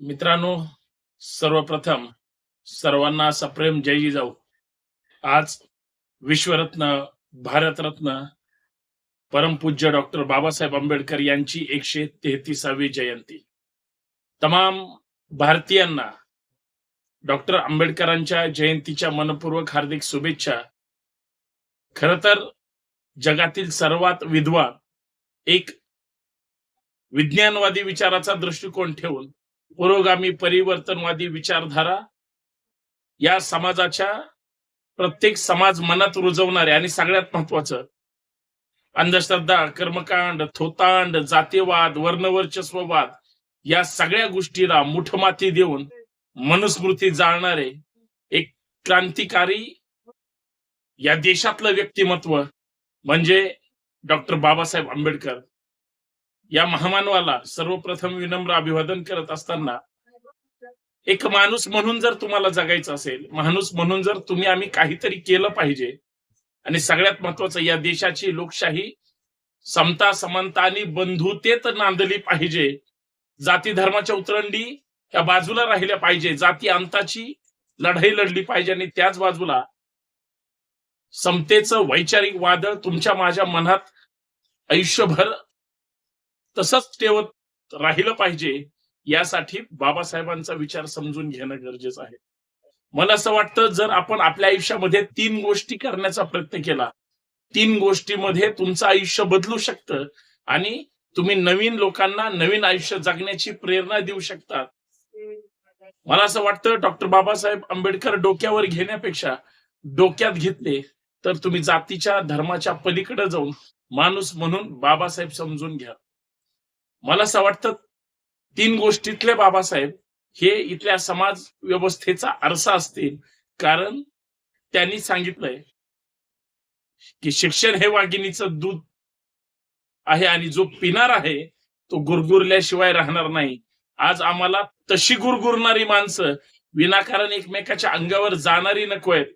मित्रांनो सर्वप्रथम सर्वांना सप्रेम जय जिजाऊ आज विश्वरत्न भारतरत्न परमपूज्य डॉक्टर बाबासाहेब आंबेडकर यांची एकशे तेहतीसावी जयंती. तमाम भारतीयांना डॉक्टर आंबेडकरांच्या जयंतीच्या मनपूर्वक हार्दिक शुभेच्छा. खर तर जगातील सर्वात विद्वान एक विज्ञानवादी विचाराचा दृष्टिकोन ठेवून पुरोगामी परिवर्तनवादी विचारधारा या समाजाच्या प्रत्येक समाज मनात रुजवणारे आणि सगळ्यात महत्वाचं अंधश्रद्धा कर्मकांड थोतांड जातीवाद वर्णवर्चस्ववाद या सगळ्या गोष्टीला मुठमाती देऊन मनुस्मृती जाळणारे एक क्रांतिकारी या देशातलं व्यक्तिमत्व म्हणजे डॉक्टर बाबासाहेब आंबेडकर. या महामानवाला सर्वप्रथम विनम्र अभिवादन करत असताना एक माणूस म्हणून जर तुम्हाला जगायचं असेल माणूस म्हणून जर तुम्ही आम्ही काहीतरी केलं पाहिजे आणि सगळ्यात महत्वाचं या देशाची लोकशाही समता समानता आणि बंधुतेत नांदली पाहिजे. जाती धर्माच्या उतरंडी ह्या बाजूला राहिल्या पाहिजे. जाती अंताची लढाई लढली पाहिजे आणि त्याच बाजूला समतेचं वैचारिक वादळ तुमच्या माझ्या मनात आयुष्यभर तसंच ठेवत राहिलं पाहिजे यासाठी बाबासाहेबांचा विचार समजून घेणं गरजेचं आहे. मला असं वाटतं जर आपण आपल्या आयुष्यामध्ये तीन गोष्टी करण्याचा प्रयत्न केला तीन गोष्टीमध्ये तुमचं आयुष्य बदलू शकतं आणि तुम्ही नवीन लोकांना नवीन आयुष्य जगण्याची प्रेरणा देऊ शकता. मला असं वाटतं डॉक्टर बाबासाहेब आंबेडकर डोक्यावर घेण्यापेक्षा डोक्यात घेतले तर तुम्ही जातीच्या धर्माच्या पलीकडे जाऊन माणूस म्हणून बाबासाहेब समजून घ्या. मला असं वाटतं तीन गोष्टीतले बाबासाहेब हे इथल्या समाज व्यवस्थेचा आरसा असतील. कारण त्यांनी सांगितलंय की शिक्षण हे वाघिणीचं दूध आहे आणि जो पिणार आहे तो गुरगुरल्याशिवाय राहणार नाही. आज आम्हाला तशी गुरगुरणारी माणसं विनाकारण एकमेकाच्या अंगावर जाणारी नको आहेत.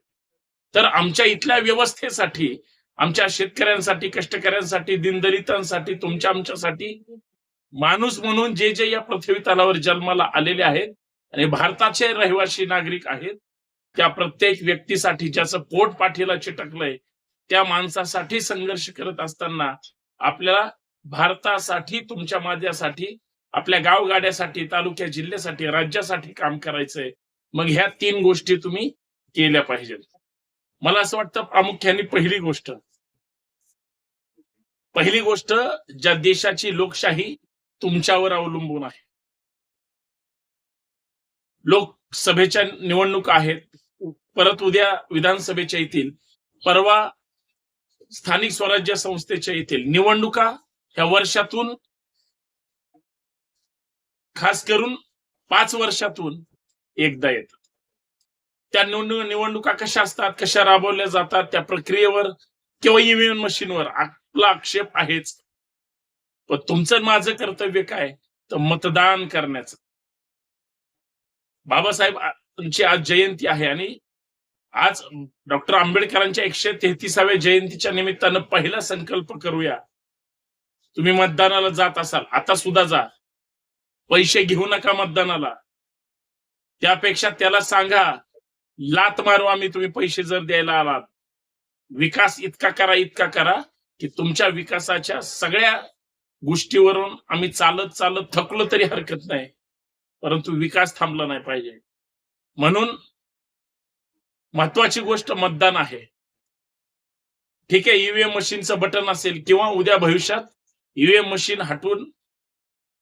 तर आमच्या इथल्या व्यवस्थेसाठी आमच्या शेतकऱ्यांसाठी कष्टकऱ्यांसाठी दिनदलितांसाठी तुमच्या आमच्यासाठी माणूस म्हणून जे जे या पृथ्वी तलावर जन्माला आलेले आहेत आणि भारताचे रहिवासी नागरिक आहेत त्या प्रत्येक व्यक्तीसाठी ज्याचं पोट पाठीला चिटकलंय त्या माणसासाठी संघर्ष करत असताना आपल्याला भारतासाठी तुमच्या माझ्यासाठी आपल्या गावगाड्यासाठी तालुक्या जिल्ह्यासाठी राज्यासाठी काम करायचंय. मग ह्या तीन गोष्टी तुम्ही केल्या पाहिजेत. मला असं वाटतं प्रामुख्याने पहिली गोष्ट पहिली गोष्ट ज्या देशाची लोकशाही तुमच्यावर अवलंबून आहे. लोकसभेच्या निवडणुका आहेत. परत उद्या विधानसभेच्या येतील. परवा स्थानिक स्वराज्य संस्थेच्या येथील निवडणुका ह्या वर्षातून खास करून पाच वर्षातून एकदा येतात. त्या निवडणूक निवडणुका कशा असतात कशा राबवल्या जातात त्या प्रक्रियेवर किंवा ईव्हीएम मशीनवर आपला आक्षेप आहेच. पण तुमचं माझं कर्तव्य काय? तर मतदान करण्याचं. बाबासाहेब तुमची आज जयंती आहे आणि आज डॉक्टर आंबेडकरांच्या एकशे तेहतीसाव्या जयंतीच्या निमित्तानं पहिला संकल्प करूया. तुम्ही मतदानाला जात असाल आता सुद्धा जा. पैसे घेऊ नका मतदानाला. त्यापेक्षा त्याला सांगा लात मारू आम्ही तुम्ही पैसे जर द्यायला आलात. विकास इतका करा इतका करा की तुमच्या विकासाच्या सगळ्या गोष्टीवरून आम्ही चालत चालत थकलो तरी हरकत नाही परंतु विकास थांबला नाही पाहिजे. म्हणून महत्वाची गोष्ट मतदान आहे. ठीक आहे ईव्हीएम मशीनचं बटन असेल किंवा उद्या भविष्यात ईव्हीएम मशीन हटवून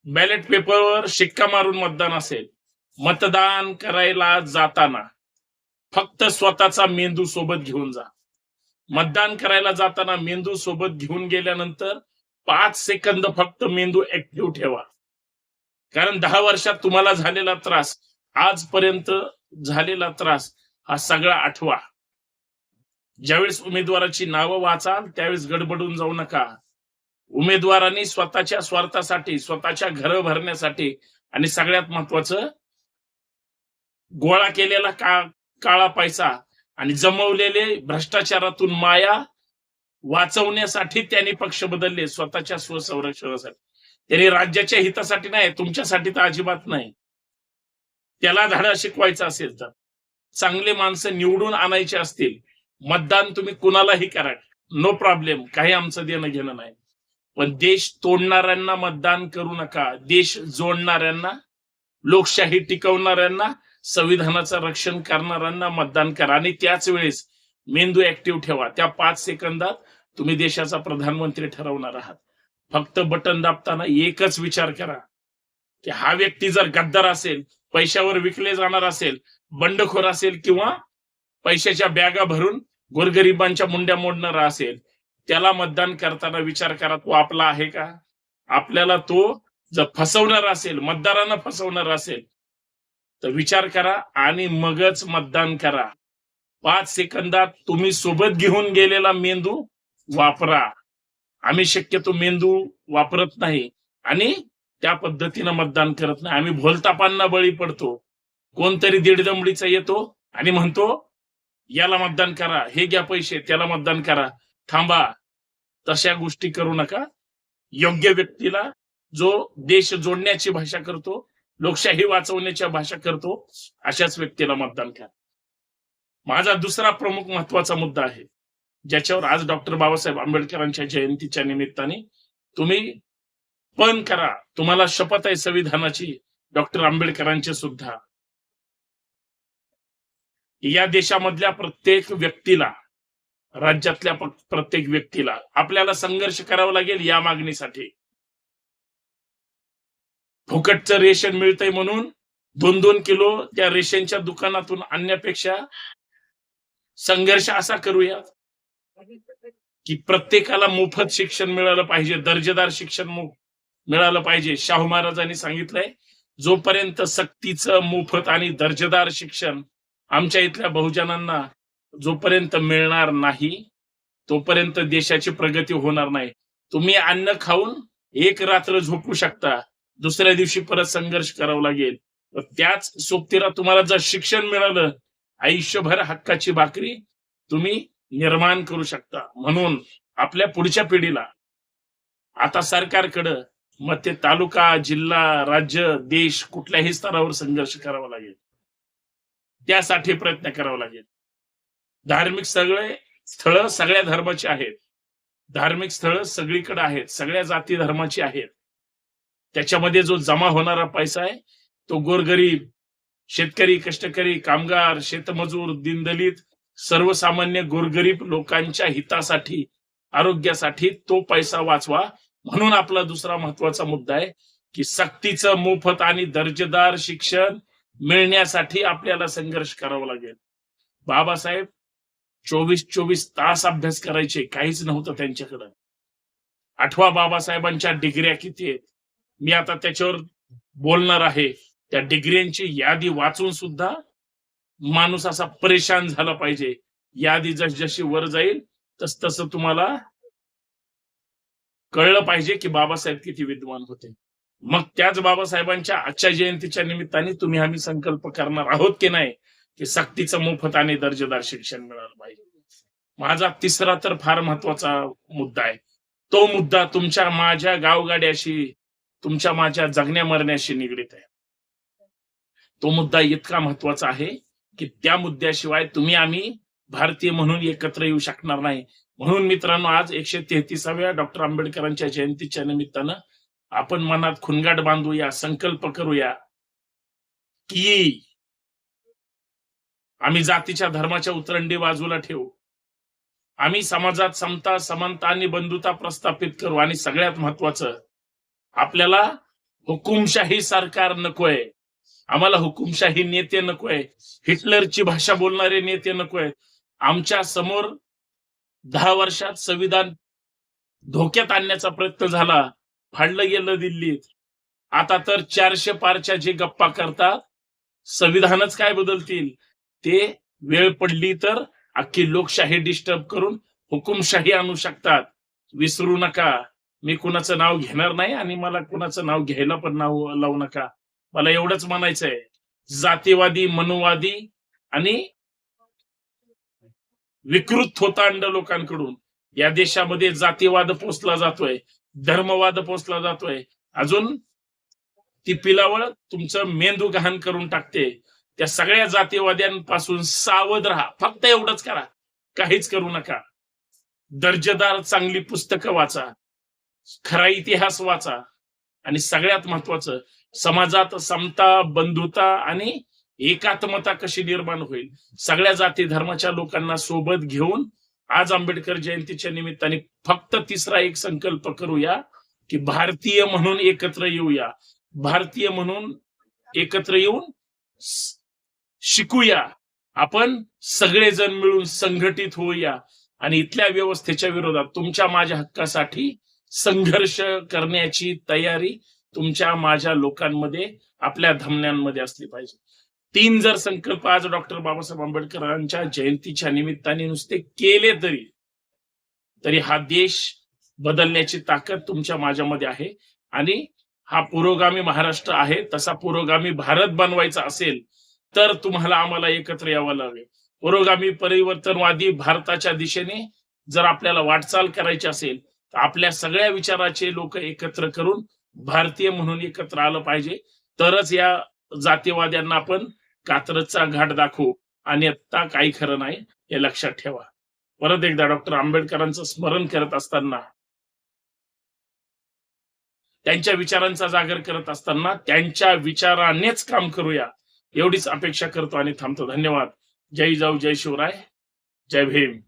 बॅलेट पेपरवर शिक्का मारून मतदान असेल मतदान करायला जाताना फक्त स्वतःचा मेंदू सोबत घेऊन जा. मतदान करायला जाताना मेंदू सोबत घेऊन गेल्यानंतर पाच सेकंद फक्त मेंदू ऍक्टिव्ह ठेवा. कारण दहा वर्षात तुम्हाला झालेला त्रास आजपर्यंत झालेला त्रास हा सगळा आठवा. ज्यावेळेस उमेदवाराची नावं वाचाल त्यावेळेस गडबडून जाऊ नका. उमेदवारांनी स्वतःच्या स्वार्थासाठी स्वतःच्या घर भरण्यासाठी आणि सगळ्यात महत्वाचं गोळा केलेला का काळा पैसा आणि जमवलेले भ्रष्टाचारातून माया वाचवण्यासाठी त्यांनी पक्ष बदलले स्वतःच्या स्वसंरक्षणासाठी. त्यांनी राज्याच्या हितासाठी नाही तुमच्यासाठी तर अजिबात नाही. त्याला धडा शिकवायचा असेल तर. चांगले माणसं निवडून आणायचे असतील मतदान तुम्ही कुणालाही करा. नो प्रॉब्लेम काही आमचं देणं घेणं नाही. पण देश तोडणाऱ्यांना मतदान करू नका. देश जोडणाऱ्यांना लोकशाही टिकवणाऱ्यांना संविधानाचं रक्षण करणाऱ्यांना मतदान करा. आणि त्याच वेळेस मेंदू ऍक्टिव्ह ठेवा. त्या पाच सेकंदात तुम्ही देशाचा प्रधानमंत्री ठरवणार आहात. फक्त बटन दाबताना एकच विचार करा. की हा व्यक्ती जर गद्दार असेल पैशावर विकले जाणार असेल बंडखोर असेल किंवा पैशाच्या बॅगा भरून गोरगरिबांच्या मुंड्या मोडणारा असेल त्याला मतदान करताना विचार करा तो आपला आहे का? आपल्याला तो जर फसवणार असेल मतदारांना फसवणार असेल तर विचार करा आणि मगच मतदान करा. पाच सेकंदात तुम्ही सोबत घेऊन गेलेला मेंदू वापरा. आम्ही शक्यतो मेंदू वापरत नाही आणि त्या पद्धतीनं मतदान करत नाही. आम्ही भोलतापांना बळी पडतो. कोणतरी दीडदमडीचा येतो आणि म्हणतो याला मतदान करा. हे घ्या पैसे. त्याला मतदान करा. थांबा. तशा गोष्टी करू नका. योग्य व्यक्तीला जो देश जोडण्याची भाषा करतो लोकशाही वाचवण्याच्या भाषा करतो अशाच व्यक्तीला मतदान करा. माझा दुसरा प्रमुख महत्त्वाचा मुद्दा आहे ज्याच्यावर आज डॉक्टर बाबासाहेब आंबेडकरांच्या जयंतीच्या निमित्ताने तुम्ही पण करा तुम्हाला शपथ आहे संविधानाची डॉक्टर आंबेडकरांची सुद्धा. या देशामधल्या प्रत्येक व्यक्तीला राज्यातल्या प्रत्येक व्यक्तीला आपल्याला संघर्ष करावा लागेल या मागणीसाठी. फुकटचं रेशन मिळतंय म्हणून दोन दोन किलो त्या रेशनच्या दुकानातून आणण्यापेक्षा संघर्ष असा करूया की प्रत्येकाला मोफत शिक्षण मिळालं पाहिजे दर्जेदार शिक्षण मिळालं पाहिजे. शाहू महाराजांनी सांगितलंय जोपर्यंत सक्तीचं मोफत आणि दर्जेदार शिक्षण आमच्या इथल्या बहुजनांना जोपर्यंत मिळणार नाही तोपर्यंत देशाची प्रगती होणार नाही. तुम्ही अन्न खाऊन एक रात्र झोपू शकता दुसऱ्या दिवशी परत संघर्ष करावा लागेल. तर त्याच सोबतीला तुम्हाला जर शिक्षण मिळालं आयुष्यभर हक्काची भाकरी तुम्ही निर्माण करू शकता. म्हणून आपल्या पुढच्या पिढीला आता सरकारकडं मग ते तालुका जिल्हा राज्य देश कुठल्याही स्तरावर संघर्ष करावा लागेल. त्यासाठी प्रयत्न करावा लागेल. धार्मिक सगळे स्थळं सगळ्या धर्माची आहेत. धार्मिक स्थळं सगळीकडे आहेत. सगळ्या जाती धर्माची आहेत. त्याच्यामध्ये जो जमा होणारा पैसा आहे तो गोरगरीब शेतकरी कष्टकरी कामगार शेतमजूर दीनदलित सर्वसामान्य गोरगरीब लोकांच्या हितासाठी आरोग्यासाठी तो पैसा वाचवा. म्हणून आपला दुसरा महत्त्वाचा मुद्दा आहे की सक्तीचं मोफत आणि दर्जेदार शिक्षण मिळण्यासाठी आपल्याला संघर्ष करावा लागेल. बाबासाहेब चोवीस चोवीस तास अभ्यास करायचे काहीच नव्हतं त्यांच्याकडं. आठवा बाबासाहेबांच्या डिग्र्या किती आहेत? मी आता त्याच्यावर बोलणार आहे. त्या डिग्र्यांची यादी वाचून सुद्धा माणूस असा परेशान झाला पाहिजे. यादी जस जशी वर जाईल तस तसं तुम्हाला कळलं पाहिजे की बाबासाहेब किती विद्वान होते. मग त्याच बाबासाहेबांच्या आजच्या जयंतीच्या निमित्ताने तुम्ही आम्ही संकल्प करणार आहोत की नाही की सक्तीचं मोफत आणि दर्जेदार शिक्षण मिळालं पाहिजे. माझा तिसरा तर फार महत्त्वाचा मुद्दा आहे. तो मुद्दा तुमच्या माझ्या गावगाड्याशी तुमच्या माझ्या जगण्या मरण्याशी निगडीत आहे. तो मुद्दा इतका महत्त्वाचा आहे की त्या मुद्द्याशिवाय तुम्ही आम्ही भारतीय म्हणून एकत्र येऊ शकणार नाही. म्हणून मित्रांनो आज एकशे तेहतीसाव्या डॉक्टर आंबेडकरांच्या जयंतीच्या निमित्तानं आपण मनात खुनगाट बांधूया संकल्प करूया की आम्ही जातीच्या धर्माच्या उतरंडी बाजूला ठेवू. आम्ही समाजात समता समानता आणि बंधुता प्रस्थापित करू. आणि सगळ्यात महत्वाचं आपल्याला हुकुमशाही सरकार नकोय. आम्हाला हुकुमशाही नेते नकोय हिटलरची भाषा बोलणारे नेते नकोय आमच्यासमोर दहा वर्षात संविधान धोक्यात आणण्याचा प्रयत्न झाला. फाडलं गेलं दिल्लीत. आता तर चारशे पारच्या जे गप्पा करतात संविधानच काय बदलतील? ते वेळ पडली तर अख्खी लोकशाही डिस्टर्ब करून हुकुमशाही आणू शकतात. विसरू नका. मी कुणाचं नाव घेणार नाही आणि मला कुणाचं नाव घ्यायला पण नाव लावू नका. मला एवढंच म्हणायचंय. जातीवादी मनुवादी आणि विकृत होतांड लोकांकडून. या देशामध्ये जातीवाद पोचला जातोय धर्मवाद पोचला जातोय. अजून ती पिलावळ तुमचं मेंदू गहाण करून टाकते. त्या सगळ्या जातीवाद्यांपासून सावध राहा. फक्त एवढंच करा. काहीच करू नका. दर्जेदार चांगली पुस्तकं वाचा. खरा इतिहास वाचा. आणि सगळ्यात महत्वाचं समाजात समता बंधुता आणि एकात्मता कशी निर्माण होईल? सगळ्या जाती धर्माच्या लोकांना सोबत घेऊन आज आंबेडकर जयंतीच्या निमित्ताने फक्त तिसरा एक संकल्प करूया की भारतीय म्हणून एकत्र येऊया. भारतीय म्हणून एकत्र येऊन शिकूया. आपण सगळेजण मिळून संघटित होऊया. आणि इथल्या व्यवस्थेच्या विरोधात तुमच्या माझ्या हक्कासाठी संघर्ष करण्याची तयारी तुमच्या माझ्या लोकांमध्ये आपल्या धमन्यांमध्ये असली पाहिजे. तीन जर संकल्प आज डॉक्टर बाबासाहेब आंबेडकरांच्या जयंतीच्या निमित्ताने नुसते केले तरी तरी हा देश बदलण्याची ताकद तुमच्या माझ्यामध्ये आहे. आणि हा पुरोगामी महाराष्ट्र आहे तसा पुरोगामी भारत बनवायचा असेल तर तुम्हाला आम्हाला एकत्र यावं लागेल. पुरोगामी परिवर्तनवादी भारताच्या दिशेने जर आपल्याला वाटचाल करायची असेल आपल्या सगळ्या विचाराचे लोक एकत्र करून भारतीय म्हणून एकत्र आलं पाहिजे. तरच या जातीवाद्यांना आपण कात्रचा घाट दाखवू. आणि आता काही खरं नाही हे लक्षात ठेवा. परत एकदा डॉक्टर आंबेडकरांचं स्मरण करत असताना त्यांच्या विचारांचा जागर करत असताना त्यांच्या विचारानेच काम करूया. एवढीच अपेक्षा करतो आणि थांबतो. धन्यवाद. जय जाऊ जय शिवराय. जय भीम.